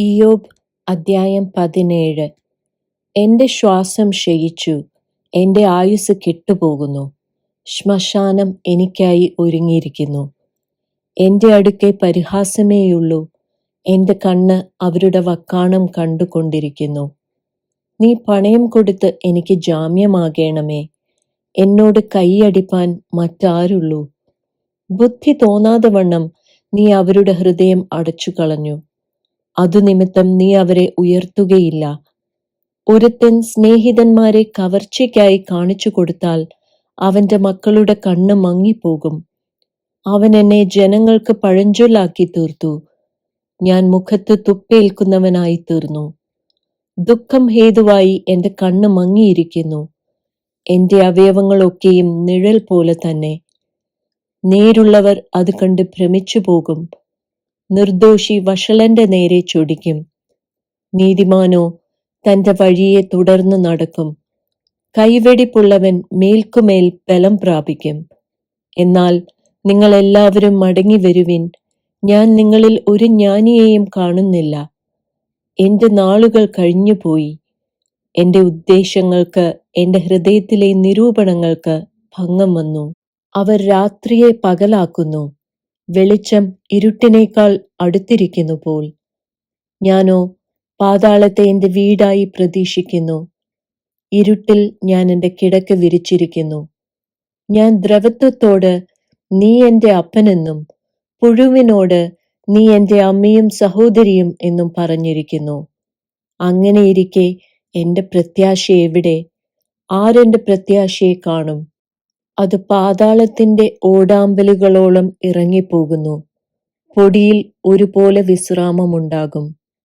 ഇയ്യോബ് അദ്ധ്യായം പതിനേഴ്. എന്റെ ശ്വാസം ക്ഷയിച്ചു എന്റെ ആയുസ് കെട്ടുപോകുന്നു ശ്മശാനം എനിക്കായി ഒരുങ്ങിയിരിക്കുന്നു. എന്റെ അടുക്കെ പരിഹാസമേയുള്ളൂ എന്റെ കണ്ണ് അവരുടെ വക്കാണം കണ്ടുകൊണ്ടിരിക്കുന്നു. നീ പണയം കൊടുത്ത് എനിക്ക് ജാമ്യമാകേണമേ എന്നോട് കൈയടിപ്പാൻ മറ്റാരുള്ളൂ. ബുദ്ധി തോന്നാതെ വണ്ണം നീ അവരുടെ ഹൃദയം അടച്ചു കളഞ്ഞു അതുനിമിത്തം നീ അവരെ ഉയർത്തുകയില്ല. ഒരുത്തൻ സ്നേഹിതന്മാരെ കവർച്ചയ്ക്കായി കാണിച്ചു കൊടുത്താൽ അവന്റെ മക്കളുടെ കണ്ണ് മങ്ങിപ്പോകും. അവൻ എന്നെ ജനങ്ങൾക്ക് പഴഞ്ചൊല്ലാക്കി തീർത്തു. ഞാൻ മുഖത്ത് തുപ്പേൽക്കുന്നവനായി തീർന്നു. ദുഃഖം ഹേതുവായി എന്റെ കണ്ണ് മങ്ങിയിരിക്കുന്നു. എന്റെ അവയവങ്ങളൊക്കെയും നിഴൽ പോലെ തന്നെ. നേരുള്ളവർ അത് കണ്ട് ഭ്രമിച്ചു പോകും നിർദോഷി വഷളന്റെ നേരെ ചൊടിക്കും. നീതിമാനോ തന്റെ വഴിയെ തുടർന്ന് നടക്കും. കൈവെടിപ്പുള്ളവൻ മേൽക്കുമേൽ ബലം പ്രാപിക്കും. എന്നാൽ നിങ്ങൾ എല്ലാവരും മടങ്ങി വരുവിൻ. ഞാൻ നിങ്ങളിൽ ഒരു ജ്ഞാനിയെയും കാണുന്നില്ല. എന്റെ നാളുകൾ കഴിഞ്ഞുപോയി. എന്റെ ഉദ്ദേശങ്ങൾക്ക് എന്റെ ഹൃദയത്തിലെ നിരൂപണങ്ങൾക്ക് ഭംഗം വന്നു. അവർ രാത്രിയെ പകലാക്കുന്നു. വെളിച്ചം ഇരുട്ടിനേക്കാൾ അടുത്തിരിക്കുന്നു പോൽ. ഞാനോ പാതാളത്തെ എന്റെ വീടായി പ്രതീക്ഷിക്കുന്നു. ഇരുട്ടിൽ ഞാൻ എന്റെ കിടക്ക് വിരിച്ചിരിക്കുന്നു. ഞാൻ ദ്രവത്വത്തോട് നീ എന്റെ അപ്പനെന്നും പുഴുവിനോട് നീ എന്റെ അമ്മയും സഹോദരിയും എന്നും പറഞ്ഞിരിക്കുന്നു. അങ്ങനെയിരിക്കെ എന്റെ പ്രത്യാശ എവിടെ? ആരെന്റെ പ്രത്യാശയെ കാണും? അത് പാതാളത്തിന്റെ ഓടാമ്പലുകളോളം ഇറങ്ങിപ്പോകുന്നു. പൊടിയിൽ ഒരുപോലെ വിശ്രാമമുണ്ടാകും.